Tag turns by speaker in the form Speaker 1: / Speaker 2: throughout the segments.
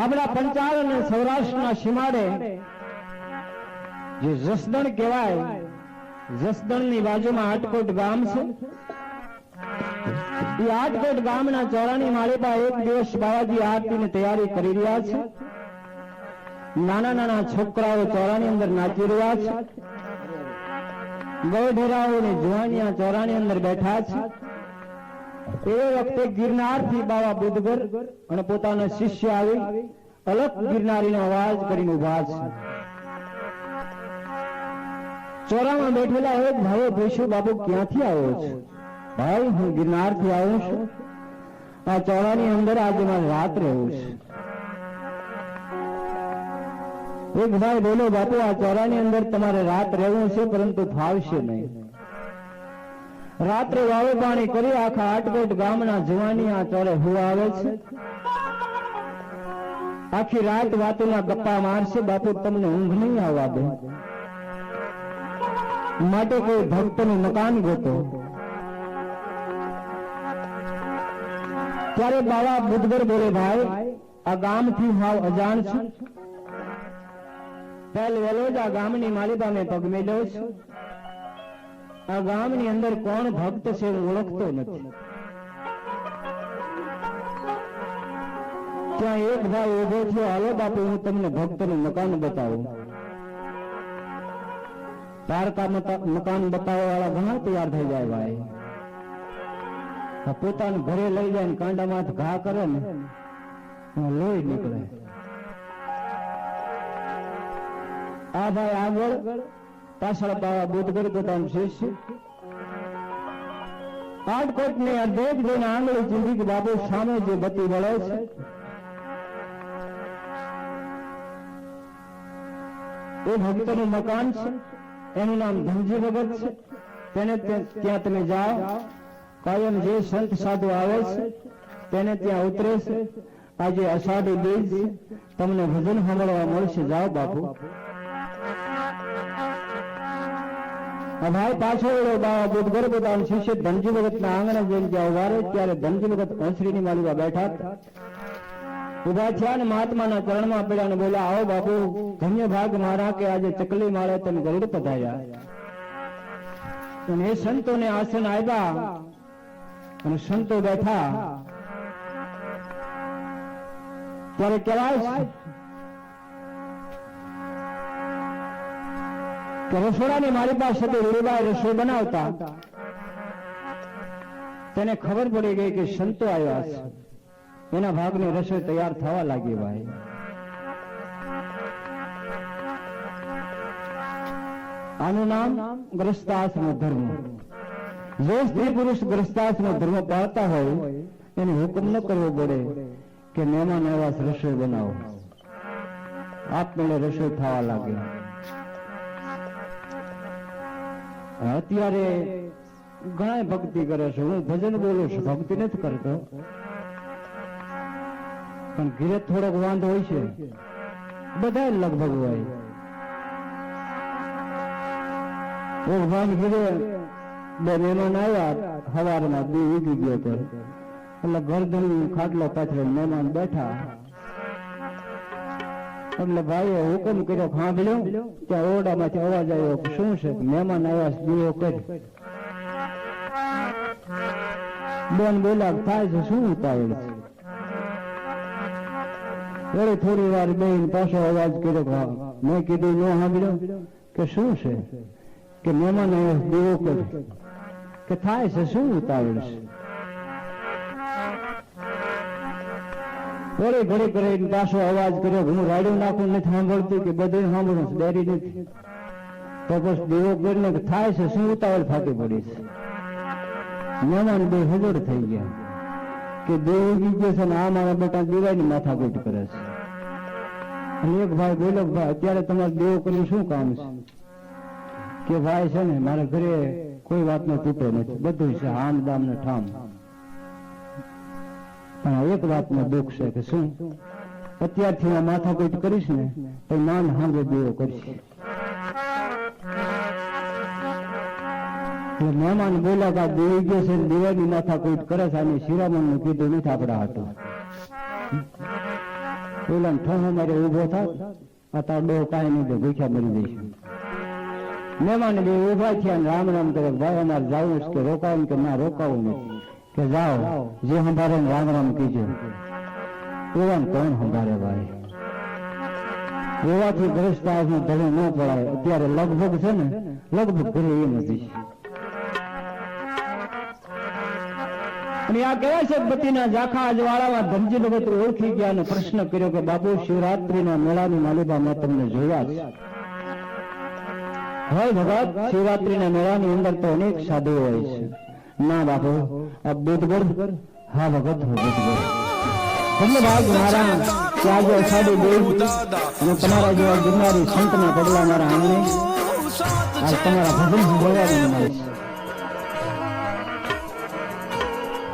Speaker 1: આપણા પંચાલ અને સૌરાષ્ટ્રના સીમાડે જે જસદણ કહેવાય, જસદણની બાજુમાં આટકોટ ગામ છે. એ આટકોટ ગામના ચોરાની માળીપા એક દિવસ બાવાજી આરતીની તૈયારી કરી રહ્યા છે. નાના નાના છોકરાઓ ચોરાની અંદર નાચી રહ્યા છે. ગૌઢેરાઓ અને જુવાનિયા ચોરાની અંદર બેઠા છે. એ વખતે ગિરનારથી બુદ્ધગર અને પોતાના શિષ્ય આવી, અલગ ગિરનારીનો અવાજ કરીને ઊભા છે. ચોરામાં બેઠેલા એક ભાઈએ પૂછ્યું બાબુ ક્યાંથી આવો છો? ભાઈ, હું ગિરનારથી આવું છું. આ ચોરાની અંદર આજે મારે રાત રહેવું છે. એક ભાઈ બોલો બાપુ, આ ચોરાની અંદર તમારે રાત રહેવું છે, પરંતુ ફાવશે નહીં. રાત્રે વાવે પાણી કરી આખા આટકોટ ગામના જવાની આ ચોરે આવે છે? આખી રાત વાતોના ગપ્પા મારશે, બાપુ તમને ઊંઘ નહીં આવવા દે. માટે કોઈ ભક્તનું મકાન ગોતો. ત્યારે બાવા બુદ્ધગર બોલે, ભાઈ, આ ગામથી હાવ અજાણ છું. પહેલ વેલો જ આ ગામની માલિકા મેં પગ મેલ્યો છું. આ ગામની અંદર કોણ ભક્ત છે ઓળખતો નથી. ત્યાં એક ભાઈ ઊભો થયો, હાલો બાપુ, હું તમને ભક્તનું મકાન બતાવું. પારકા મકાન બતાવવા વાળા ઘણા તૈયાર થઈ જાય ભાઈ. પોતાને ઘરે લઈ જાય કાંડામાં ઘા કરે ને લોહી નીકળે. આ ભાઈ આગળ પાછળ બાવા બુદ્ધગર પોતાનું શિષ્ય. આટકોટ ને આ દેખ આંગળી ચીંધી બાબુ સામે જે બત્તી વળે છે. એ ભક્તનું મકાન છે. એનું નામ ધનજી ભગત છે. તેને ત્યાં તમે જાઓ. કાયમ જે સંત સાધુ આવે છે, તેને ત્યાં ઉતરે છે. આજે અષાઢી બીજ તમને ભજન સાંભળવા મળશે. જાઓ બાપુ. ભાઈ પાછળ બુધગર પોતાનું શિષ્ય ધનજી ભગતના આંગણે જઈને જ્યાં ઊભા ત્યારે ધનજી ભગત ઓસરીની માલિકા બેઠા ઊભા થયા અને મહાત્માના ચરણમાં પડ્યા ને બોલ્યા, આવો બાપુ, ધન્ય ભાગ મારા કે આજે ચકલી માળે તમે ગરુડ પધાર્યા. અને એ સંતોને આસન આવ્યા અને સંતો બેઠા. ત્યારે કહેવાય રસોડાની મારી પાસે રૂડીબાઈ રસોઈ બનાવતા તેને ખબર પડી ગઈ કે સંતો આવ્યા છે. એના ભાગની રસોઈ તૈયાર થવા લાગી ભાઈ. આનું નામ ગ્રસ્તાશ્રમ ધર્મ. જો સ્ત્રી પુરુષ ગ્રસ્તાશ્રમ ધર્મ પાળતા હોય, એને હુકમ ન કરવો પડે કે મહેમાન આવાસ રસોઈ બનાવો. આપમેળે રસોઈ થવા લાગે. અત્યારે ઘણા ભક્તિ કરે છે. હું ભજન બોલું છું. ભક્તિ નથી કરતો. પણ ઘીરે થોડોક વાંધો હોય છે. બધા લગભગ હોય. ભગવાન ઘીરે બે મહેમાન આવ્યા સવારમાં બે ઉગી ગયો તો. એટલે ગરદન ખાટલો પાછળ મહેમાન બેઠા. એટલે ભાઈએ હુકમ કર્યો સાંભળ્યો ત્યાં ઓરડામાંથી અવાજ આવ્યો શું છે? મહેમાન આવ્યા દીવો કરી. બોન બોલા થાય છે, શું ઉતાવળ વળી થોડી વાર બેન પાછો અવાજ કર્યો મેં કીધું ન સાંભળ્યો કે, શું છે? કે, મહેમાન આવ્યા દીવો કર્યો કે, થાય છે, શું ઉતાવળ છે? થોડી ઘડી કરીને પાછો અવાજ કર્યો. હું રાડ્યું નાખું, નથી સાંભળતું કે બધું સાંભળું ડેરી નથી. તો બસ દેવો કરીને થાય છે, શું ઉતાવળ ફાટી પડી છે? મહેમાન બે હજર થઈ ગયા કે દેવ ઉગી છે ને આ મારા બેટા દિવાળી માથાકૂટ કરે છે. અને એક ભાઈ બોલો ભાઈ, અત્યારે તમારે દેવો કરીને શું કામ છે? કે ભાઈ છે ને, મારા ઘરે કોઈ વાતનો તૂટો નથી. બધું છે, આમ દામ ને ઠામ. પણ એક વાતનું દુઃખ છે કે શું? અત્યારથી હું માથાકૂટ કરીશ ને, તો નાન સાંભળે દેવો કરીશ. એટલે મહેમાન બોલ્યા કે દેવી ગયો છે દેવાની માથાકૂટ કરે છે અને શિરામણનું કીધું નથી આપડા હાટું પેલા ઠોહો મારે ઊભો થાય આ તાર ડો કાંઈ નહીં ભૂખ્યા મરી જઈશું. મહેમાન બે ઊભા થયા રામ રામ કરે, ભાઈ, અમારે જાવું કે રોકાવું કે ના રોકાવું નથી? કે જાઓ, જે સંભાળે રામ રામ કીજો. એવા કોણ સંભાળે ભાઈ? એવાથી દ્રષ્ટાશનું ધડે ન પડાય. અત્યારે લગભગ છે ને, લગભગ ઘરે એ નથી અને આ કહેવાય છે પતિના જાખા અજવાળામાં ધનજી ભગત ઓળખી ગયા અને પ્રશ્ન કર્યો કે બાપુ, શિવરાત્રીના મેળાની માલિબા મેં તમને જોયા છે. હોય ભગત, શિવરાત્રીના મેળાની અંદર તો અનેક સાધુ હોય છે. ના બાપુ હું બુધગઢ મારા દેવ તમારા જેવા ગિરનારી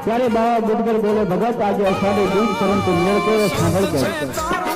Speaker 1: ત્યારે બાબા બુદ્ધગર બોલે, ભગત, આજે અષાઢી બીજ પરંતુ મેળ કેવો સાંભળ કે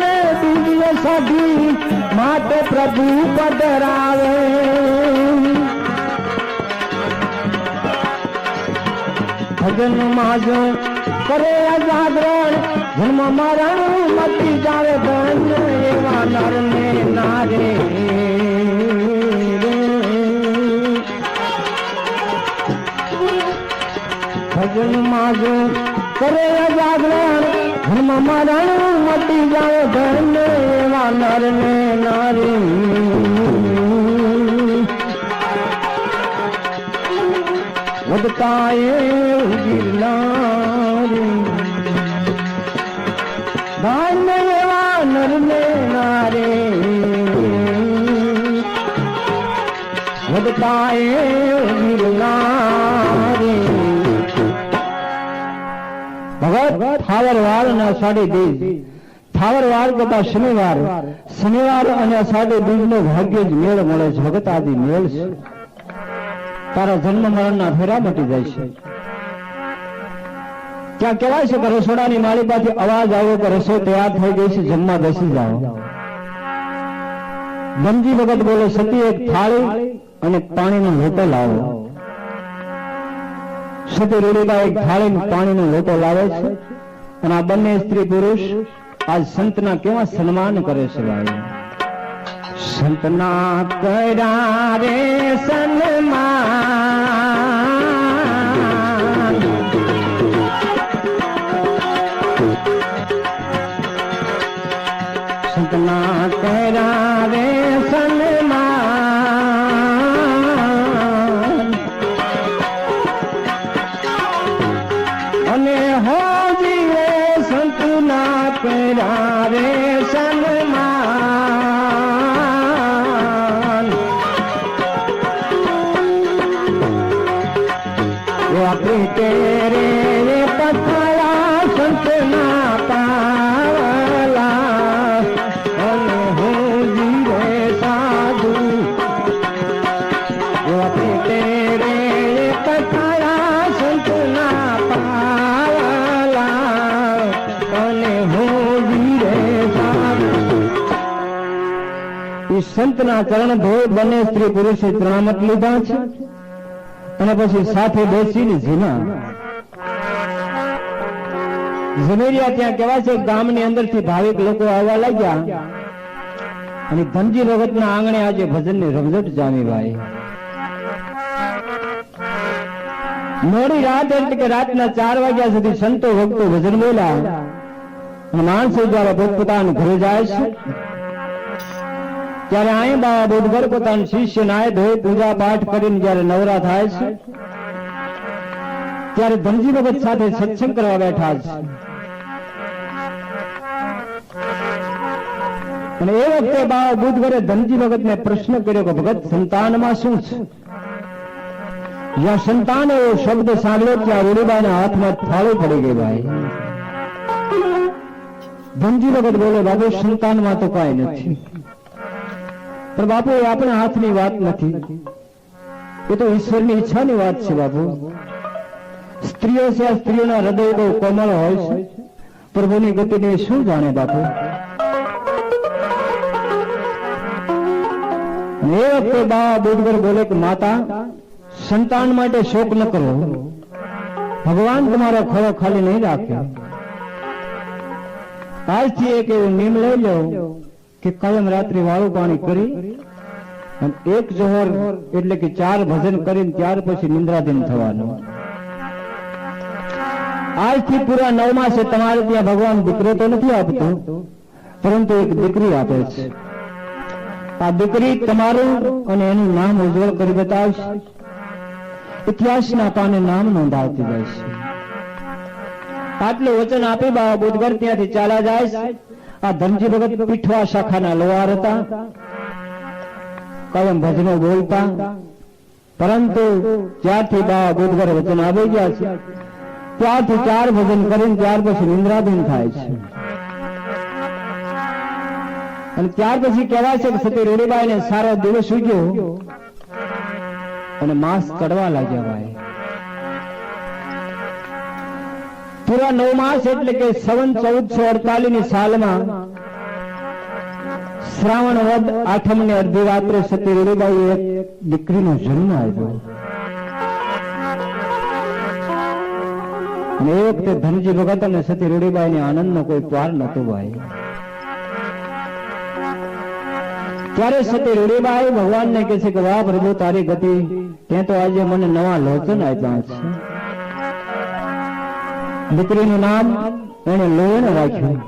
Speaker 1: ને દિવ્ય સાધી માટે પ્રભુ પધરાવે. ભજન માજો કરે જાગરણ જન્મ મરણ મતી જાવે ધન એવા નર ને નારે. ભજન માજો કરે જાગરણ. જન્મ મરણ મટી જાય ધન એવા નર ને નારી. વધતાએ ગિરનારી ધાન્ય એવા નરને નારે. ગિરનારી થાવરવાર અને અષાઢી બીજ થાવરવાર કરતા શનિવાર શનિવાર અને અષાઢી બીજ નો ભાગ્ય જ મેળ મળે છે ભગત આદિ મેળ છે તારા જન્મ મરણના ફેરા મટી જાય છે ત્યાં કહેવાય છે કે રસોડાની માલિકાથી અવાજ આવ્યો કે રસોઈ તૈયાર થઈ ગઈ છે જમવા બેસી જાઓ। ગમજી ભગત બોલે, સતી એક થાળી અને પાણીનો લોટો લાવો। સતી રૂડીબા, એક થાળી પાણીનો લોટો લાવે છે. અને આ બંને સ્ત્રી પુરુષ આજ સંતના કેવા સન્માન કરે છે ભાઈ? સંતના કર્યા રે સન્માન સંતના ચરણ ધોઈ બંને સ્ત્રી પુરુષે ત્રણામત લીધા છે. અને પછી સાથે બેસીને જીના ઝવેરિયા ત્યાં કહેવાય છે, ગામની અંદરથી ભાવિક લોકો આવવા લાગ્યા. અને ધનજી ભગતના આંગણે આજે ભજનની રમઝટ જામી ભાઈ મોડી રાત એટલે કે રાતના ચાર વાગ્યા સુધી સંતો ભક્તો ભજન બોલ્યા. અને માણસો દ્વારા પોતપોતાના ઘરે જાય છે ત્યારે અહીં બાવા બોટગર પોતાના શિષ્ય નાય ધોઈ પૂજા પાઠ કરીને જયારે નવરા થાય છે, ત્યારે ધનજી ભગત સાથે સત્સંગ કરવા બેઠા છે. અને એ વખતે બાવા બુધગરે ધનજી ભગત ને પ્રશ્ન કર્યો કે, ભગત, સંતાનમાં શું છે? જ્યાં સંતાન એવો શબ્દ સાંભળ્યો ત્યાં રૂડીબાના હાથમાં થાળો પડી ગયો ભાઈ. ધનજી ભગત બોલે, બાબુ, સંતાનમાં તો કઈ નથી. પણ બાપુ, એ આપણા હાથની વાત નથી. એ તો ઈશ્વરની ઈચ્છાની વાત છે, બાપુ. સ્ત્રીઓ છે સ્ત્રીઓના હૃદય બહુ કોમળ હોય છે. પ્રભુની ગતિને શું જાણે, બાપુ? એ વખતે બા બુડગર બોલે કે, માતા, સંતાન માટે શોક ન કરો. ભગવાન તમારો ખરો ખાલી નહીં રાખે. આજથી એક એવો નિયમ લઈ લો કે કાયમ રાત્રિ વાળું પાણી કરી અને એક જોહર એટલે કે ચાર ભજન કરીને ત્યાર પછી નિંદ્રાધીન થવાનું. આજથી પૂરા નવ માસે તમારે ત્યાં ભગવાન દીકરો તો નથી આપતો, પરંતુ એક દીકરી આપે છે. આ દીકરી તમારું અને એનું નામ ઉજ્જવળ કરી બતાવશે. ઇતિહાસના પાને નામ નોંધાવતી જાય આટલું વચન આપી બાબા બુધગર ત્યાંથી ચાલ્યા જાય. આ ધનજી ભગત પીઠવા શાખાના લોહાર હતા. કાયમ ભજનો બોલતા. પરંતુ જ્યારથી બાબા બુધગર વચન આવી ગયા છે. ત્યારથી ચાર ભજન કરીને ત્યાર પછી નિંદ્રાધીન થાય છે. અને ત્યાર પછી કહેવાય છે કે સતી રૂડીબાઈને સારો દિવસ ઉગ્યો. અને માસ ચડવા લાગ્યા ભાઈ. પૂરા નવ માસ એટલે કે સવન, ચૌદસો અડતાલીસની સાલમાં શ્રાવણ વદ આઠમ ને અડધી રાત્રે સતી રૂડીબાઈ એક દીકરીનો જન્મ આવ્યો એ વખતે ધનજી ભગત અને સતી રૂડીબાઈ ને આનંદ નો કોઈ પાર નતો ભાઈ. ત્યારે સતી રૂડીબાઈ ભગવાનને કહે છે કે વાહ પ્રભુ, તારી ગતિ તે તો આજે મને નવા લોચન આપ્યા છે. દીકરીનું નામ એને લોહણ રાખ્યું.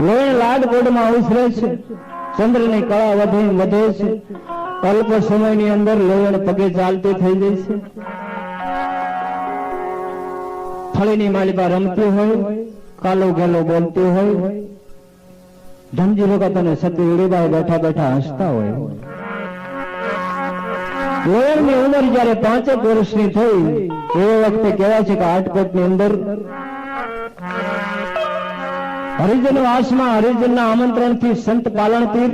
Speaker 1: લોહણ લાડકોટમાં ઉછરે છે. ચંદ્રની કળા વધે વધે છે. અલ્પ સમયની અંદર લોહણ પગે ચાલતી થઈ જાય છે. ફળીની માલિકા રમતી હોય, કાલો ગેલો બોલતી હોય, ધનજી લોકો તને સતી ઉડીબાઈ બેઠા બેઠા હસતા હોય. લોયણની ઉંમર જયારે પાંચેક વર્ષની થઈ, એ વખતે કહેવાય છે કે આટકોટની અંદર હરિજન વાસમાં હરિજનના આમંત્રણથી સંત પાલણપીર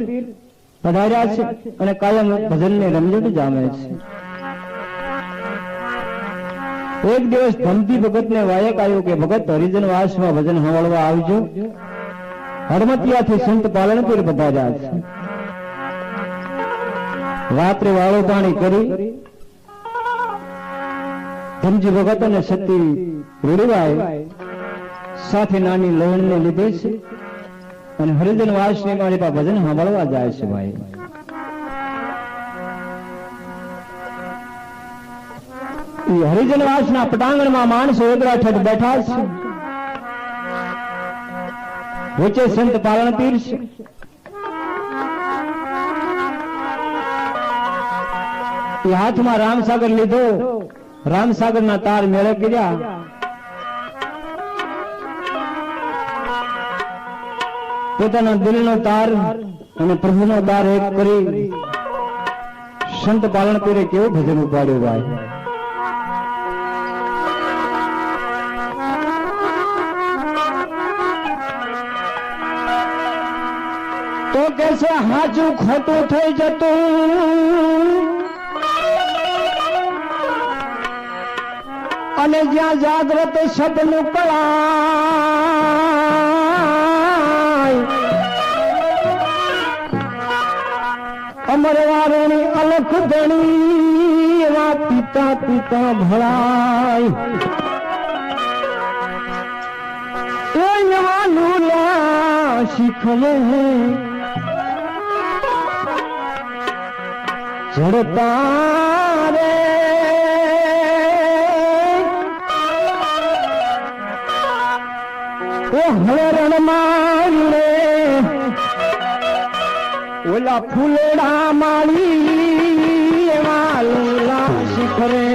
Speaker 1: પધાર્યા છે અને કાયમ ભજનની રમઝટ જામે છે. એક દિવસ ધમતી ભગતને વાયક આવ્યો કે, ભગત, હરિજન વાસમાં ભજન સાંભળવા આવજો. હડમતિયાથી સંત પાલનપુર પધાર્યા છે. રાત્રે વાળો પાણી કરી, ધનજી ભગત અને સતી રૂડીબાઈ સાથે નાની લોહણને લીધે છે અને હરિજન વાસની મારી પાસે ભજન સાંભળવા જાય છે ભાઈ. ઈ હરિજન વાસના પટાંગણમાં માણસો એકરા ઠેઠ બેઠા છે. વચ્ચે સંત પાલનપીર છે. એ હાથમાં રામસાગર લીધો. રામસાગર ના તાર મેળે કર્યા. પોતાના દિલનો તાર અને પ્રભુનો તાર એક કરી. સંત પાલનપુરે કેવું ભજન ઉપાડ્યું ભાઈ. તો કે છે હાચું ખોટું થઈ જતું. અને જ્યાં જાગ્રત સપનું કળાય. અમરવારોની અલખ ધણી એવા પિતા પિતા ભળાય. એ એવા લુલા શીખવે. જડતા ઓલા ફૂલડા માળી એવા લીલા શિખરે